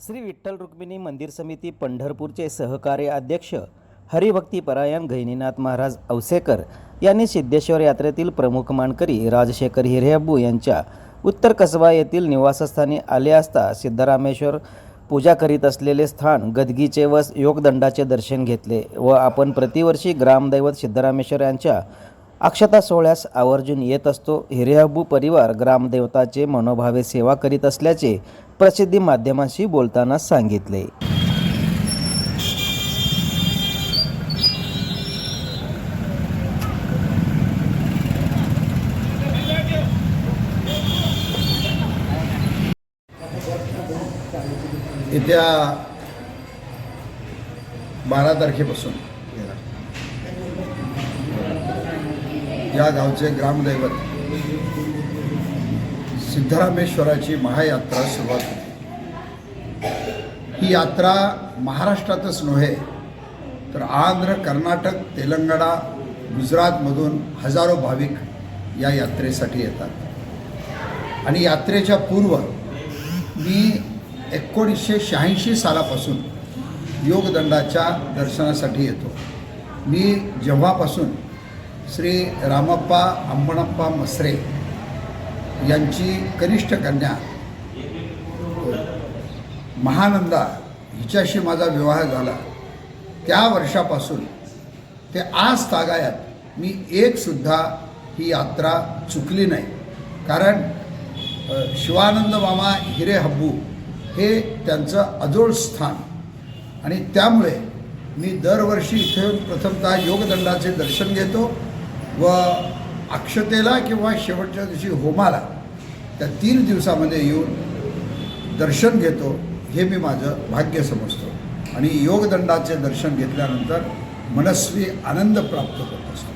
श्री विठ्ठल रुक्मिणी मंदिर समिती पंढरपूरचे सहकार्य अध्यक्ष हरिभक्तीपरायण गहिनीनाथ महाराज औसेकर यांनी सिद्धेश्वर यात्रेतील प्रमुख मानकरी राजशेखर हिरेअब्बू यांच्या उत्तर कसबा येथील निवासस्थानी आले असता सिद्धरामेश्वर पूजा करीत असलेले स्थान गदगीचे व योगदंडाचे दर्शन घेतले व आपण प्रतिवर्षी ग्रामदैवत सिद्धरामेश्वर यांच्या अक्षता सोहळ्यास आवर्जून येत असतो. हिरेअब्बू परिवार ग्रामदेवताचे मनोभावे सेवा करीत असल्याचे प्रसिद्धी माध्यमांशी बोलताना सांगितले. येत्या बारा तारखेपासून या गावचे ग्रामदैवत सिद्धरामेश्वराची महायात्रा सुरुवात होती. ही यात्रा महाराष्ट्रातच नव्हे तर आंध्र कर्नाटक तेलंगणा गुजरातमधून हजारो भाविक या यात्रेसाठी येतात. आणि यात्रेच्या पूर्व मी एकोणीसशे शहाऐंशी सालापासून योगदंडाच्या दर्शनासाठी येतो. मी जेव्हापासून श्री रामप्पा अंबणप्पा मसरे यांची कनिष्ठ कन्या महानंदा हिच्याशी माझा विवाह झाला. त्या वर्षापासून ते आज तागायत मी एकसुद्धा ही यात्रा चुकली नाही. कारण शिवानंद मामा हिरे हब्बू हे त्यांचं अजोड स्थान आणि त्यामुळे मी दरवर्षी इथे प्रथमतः योगदंडाचे दर्शन घेतो. व अक्षतेला किंवा शेवटच्या दिवशी होमाला त्या तीन दिवसामध्ये येऊन दर्शन घेतो हे मी माझं भाग्य समजतो. आणि योगदंडाचे दर्शन घेतल्यानंतर मनस्वी आनंद प्राप्त होत असतो.